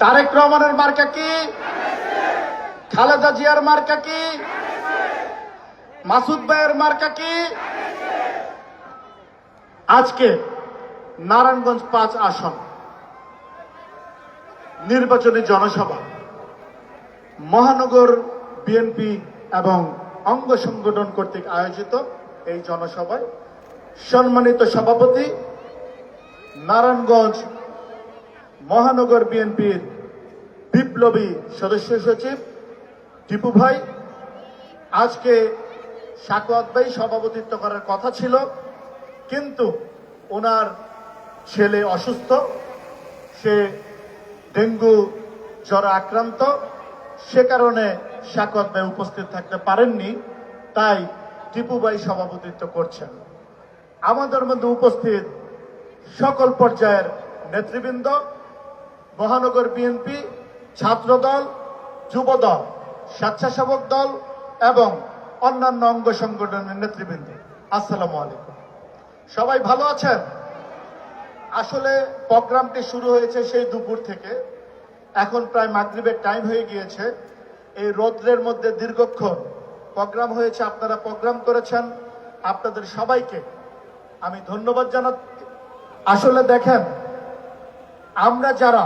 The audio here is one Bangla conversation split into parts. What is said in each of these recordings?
তারেক রহমানের মার্কা কি? খালেদা জিয়ার মার্কা কি? মাসুদ ভাইয়ের মার্কা কি? আজকে নারায়ণগঞ্জ পাঁচ আসন, নির্বাচনী জনসভা, মহানগর বিএনপি এবং অঙ্গ সংগঠন কর্তৃক আয়োজিত এই জনসভায় সম্মানিত সভাপতি নারায়ণগঞ্জ মহানগর বিএনপির বিপ্লবী সদস্য সচিব টিপু ভাই, আজকে সাকুয়াত ভাই সভাপতিত্ব করার কথা ছিল, কিন্তু ওনার ছেলে অসুস্থ, সে ডেঙ্গু জ্বরে আক্রান্ত, সে কারণে সাকুয়াত ভাই উপস্থিত থাকতে পারেননি, তাই টিপু ভাই সভাপতিত্ব করছেন। আমাদের মধ্যে উপস্থিত সকল পর্যায়ের নেতৃবৃন্দ মহানগর বিএনপি ছাত্রদল, যুবদল, স্বেচ্ছাসেবক দল এবং অন্যান্য অঙ্গ সংগঠনের নেতৃবৃন্দ। আসসালামু আলাইকুম। সবাই ভালো আছেন? আসলে প্রোগ্রামটি শুরু হয়েছে সেই দুপুর থেকে। এখন প্রায় মাগরিবের টাইম হয়ে গিয়েছে। এই রৌদ্রের মধ্যে দীর্ঘক্ষণ প্রোগ্রাম হয়েছে। আপনারা প্রোগ্রাম করেছেন। আপনাদের সবাইকে আমি ধন্যবাদ জানা আসলে দেখেন, আমরা যারা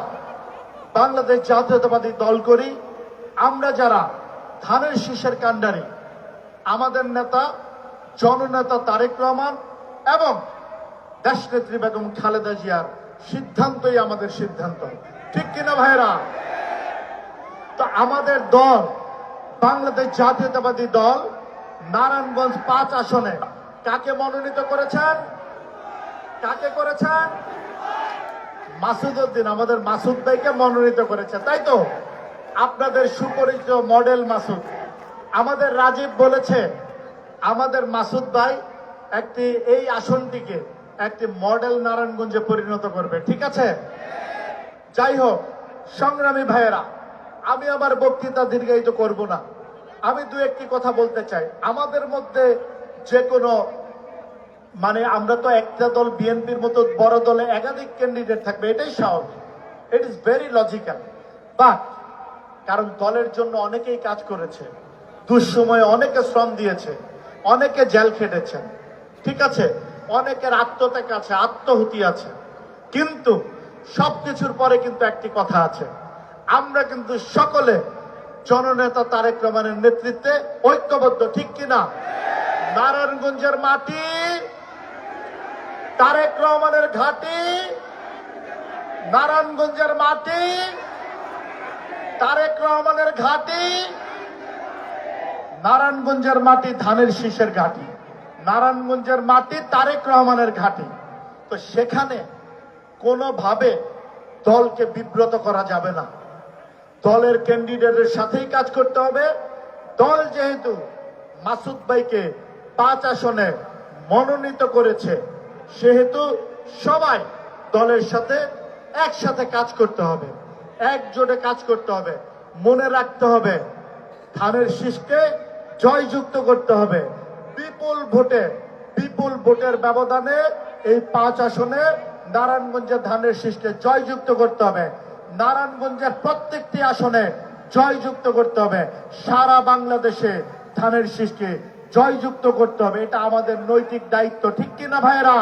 বাংলাদেশ জাতীয়তাবাদী দল করি। আমরা যারা ধানের শীষের কাণ্ডারি, আমাদের নেতা, জননেতা তারেক রহমান এবং দেশনেত্রী বেগম খালেদা জিয়ার সিদ্ধান্তই আমাদের সিদ্ধান্ত। ঠিক কিনা ভাইরা তো আমাদের দল, বাংলাদেশ জাতীয়তাবাদী দল, নারায়ণগঞ্জ পাঁচ আসনে কাকে মনোনীত করেছেন? কাকে করেছেন? মাসুদ উদ্দিন আমাদের মাসুদ ভাইকে মনোনীত করেছে, তাই তো? আপনাদের সুপরিচিত মডেল মাসুদ। আমাদের রাজীব বলেছে, আমাদের মাসুদ ভাই একটি এই আসনটিকে একটি মডেল নারায়ণগঞ্জে পরিণত করবে, ঠিক আছে? যাই হোক, সংগ্রামী ভাইয়েরা, আমি আমার বক্তৃতা দীর্ঘায়িত করব না। আমি দু একটি কথা বলতে চাই। আমাদের মধ্যে যে কোনো মানে আমরা তো একটা দল বিএনপির মতো বড় দলে একাধিক ক্যান্ডিডেট থাকবে, এটাই স্বাভাবিক। It is very logical but কারণ দলের জন্য অনেকেই কাজ করেছে, দুঃসময়ে অনেকে শ্রম দিয়েছে, অনেকে জেল খেটেছেন, ঠিক আছে? অনেকের আত্মত্যাগ আছে, আত্মহুতি আছে। কিন্তু সবকিছুর পরে কিন্তু একটি কথা আছে। আমরা কিন্তু সকলে জননেতা তারেক রহমানের নেতৃত্বে ঐক্যবদ্ধ, ঠিক কিনা? নারায়ণগঞ্জের মাটি তারেক রহমানের ঘাটি, নারায়ণগঞ্জের মাটি, তারেক রহমানের ঘাটি, নারায়ণগঞ্জের মাটি ধানের শীষের ঘাটি, নারায়ণগঞ্জের মাটি তারেক রহমানের ঘাটি। তো সেখানে কোনোভাবে দলকে বিব্রত করা যাবে না। দলের ক্যান্ডিডেটের সাথেই কাজ করতে হবে। দল যেহেতু মাসুদ ভাইকে পাঁচ আসনে মনোনীত করেছে সেহেতু সবাই দলের সাথে একসাথে কাজ করতে হবে, একজোটে কাজ করতে হবে, মনে রাখতে হবে, ধানের শীষকে জয়যুক্ত করতে হবে। বিপুল ভোটে, বিপুল ভোটের ব্যবধানে এই পাঁচ আসনে নারায়ণগঞ্জের ধানের শীষকে জয়যুক্ত করতে হবে। নারায়ণগঞ্জের প্রত্যেকটি আসনে জয়যুক্ত করতে হবে। সারা বাংলাদেশে ধানের শীষকে জয়যুক্ত করতে হবে, এটা আমাদের নৈতিক দায়িত্ব, ঠিক কিনা ভাইরা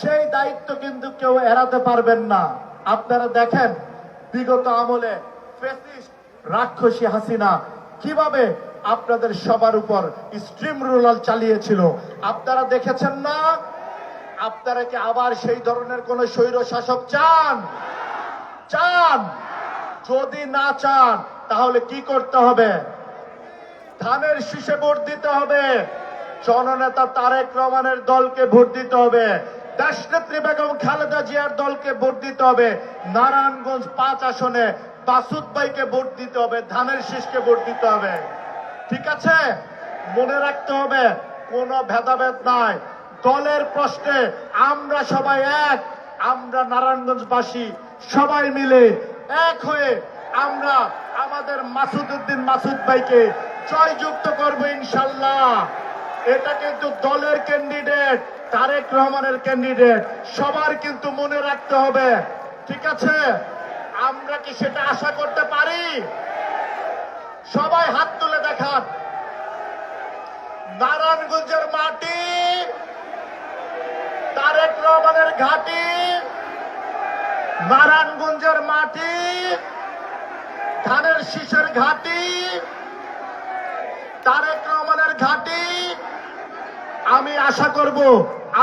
সেই দায়িত্ব কিন্তু কেউ এড়াতে পারবেন না। আপনারা দেখেন, বিগত আমলে রাক্ষসী হাসিনা কীভাবে আপনাদের সবার উপর স্ট্রিম রুলাল চালিয়েছিল, আপনারা দেখেছেন না? আপনারা কি আবার সেই ধরনের কোন স্বৈর শাসক চান? চান! যদি না চান, তাহলে কি করতে হবে? ধানের শীষে ভোট দিতে হবে। জননেতা তারেক রহমানের দলকে ভোট দিতে হবে। দেশনেত্রী বেগম খালেদা জিয়ার দলকে ভোট দিতে হবে। নারায়ণগঞ্জ পাঁচ আসনে বাসুদ ভাইকে ভোট দিতে হবে, ধানের শীষকে ভোট দিতে হবে। ঠিক আছে? মনে রাখতে হবে, কোনো ভেদাভেদ নাই। দলের প্রশ্নে আমরা সবাই এক, আমরা নারায়ণগঞ্জবাসী সবাই মিলে এক হয়ে আমরা আমাদের মাসুদ উদ্দিন মাসুদ ভাইকে জয়যুক্ত করব ইনশাল্লাহ। এটা কিন্তু দলের ক্যান্ডিডেট তারেক রহমানের ক্যান্ডিডেট সবার কিন্তু মনে রাখতে হবে, ঠিক আছে? আমরা কি সেটা আশা করতে পারি? সবাই হাত তুলে দেখান। নারায়ণগঞ্জের মাটি, তারেক রহমানের ঘাটি, নারায়ণগঞ্জের মাটি, ধানের শীষের ঘাটি তারেক রহমানের ঘাটি। আমি আশা করব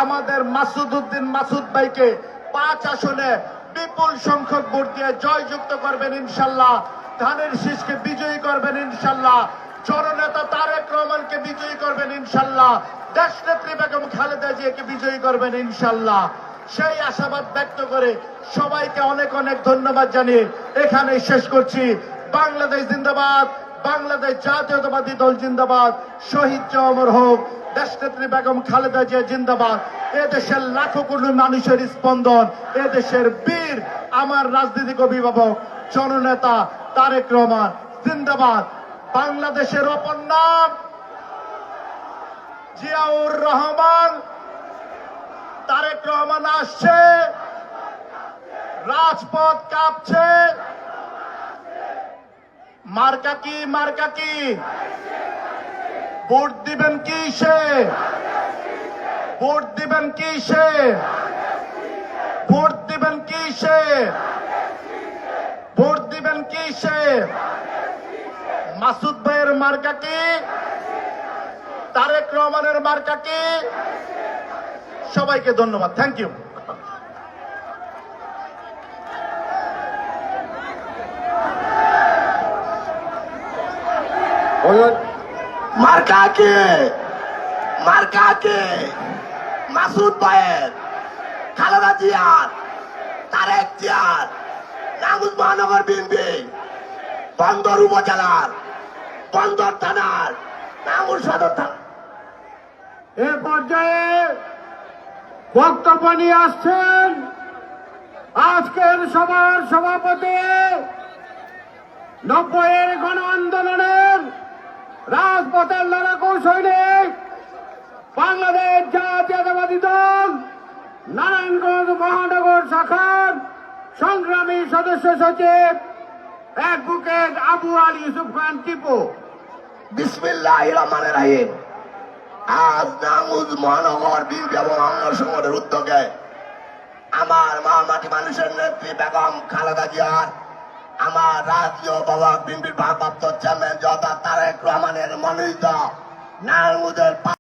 আমাদের মাসুদ উদ্দিন মাসুদ ভাইকে পাঁচ আসনে বিপুল সংখ্যক ভোট দিয়ে জয়যুক্ত করবেন ইনশাল্লাহ। ধানের শীষকে বিজয়ী করবেন ইনশাল্লাহ। জননেতা তারেক রহমানকে বিজয়ী করবেন ইনশাল্লাহ। দেশ নেত্রী বেগম খালেদা জিয়াকে বিজয়ী করবেন ইনশাল্লাহ। সেই আশাবাদ ব্যক্ত করে সবাইকে অনেক অনেক ধন্যবাদ জানিয়ে এখানে শেষ করছি। বাংলাদেশ জিন্দাবাদ। বাংলাদেশ জাতীয়তাবাদী দল জিন্দাবাদ। শহীদ অমর হোক, দেশনেত্রী বেগম খালেদা জিয়া জিন্দাবাদ। এ দেশের লাখো কোটি মানুষের স্পন্দন এ দেশের বীর, আমার রাজনৈতিক অভিভাবক, জননেতা তারেক রহমান, জিন্দাবাদ। বাংলাদেশের অপর নাম জিয়াউর রহমান। তারেক রহমান আসছে, রাজপথ কাঁপছে। মার্কা কি মার্কা কি? ভোট দিবেন কি সে? ভোট দিবেন কি সে? ভোট দিবেন কি সে? ভোট দিবেন কি সে? মাসুদ ভাইয়ের মার্কা কি? তারেক রহমানের মার্কা কি? সবাইকে ধন্যবাদ, থ্যাংক ইউ। মার্কাকে মার্কাকে মাসুদ ভাইয়ের। খালেদা জিয়ার। তারেক জিয়ার। নাগুজ মহানগর বিএনপি। বন্দর উপজেলার। বন্দর থানার। নাগুর সদর থানা। এ পর্যায়ে বক্তব্য নিয়ে আসছেন আজকের সভার সভাপতি নব্বইয়ের গণ আন্দোলনের রাজপথের লড়াকু সৈনিক, বাংলাদেশ জাতীয়তাবাদী দল, নারায়ণগঞ্জ মহানগর শাখার সংগ্রামী সদস্য সচিব, অ্যাডভোকেট আবু আলী ইউসুফ খান টিপু। বিসমিল্লাহ রহমান রাহিম আজ নাঙ্গুজ মহানগর এবং অঙ্গ সংগঠনের উদ্যোগে আমার মা মাটি মানুষের নেত্রী বেগম খালেদা জিয়ার আমার রাষ্ট্রীয় বাবা বিএনপির ভারপ্রাপ্ত চেয়ারম্যান জতা তারেক রহমানের মনোনীত নাঙ্গুজের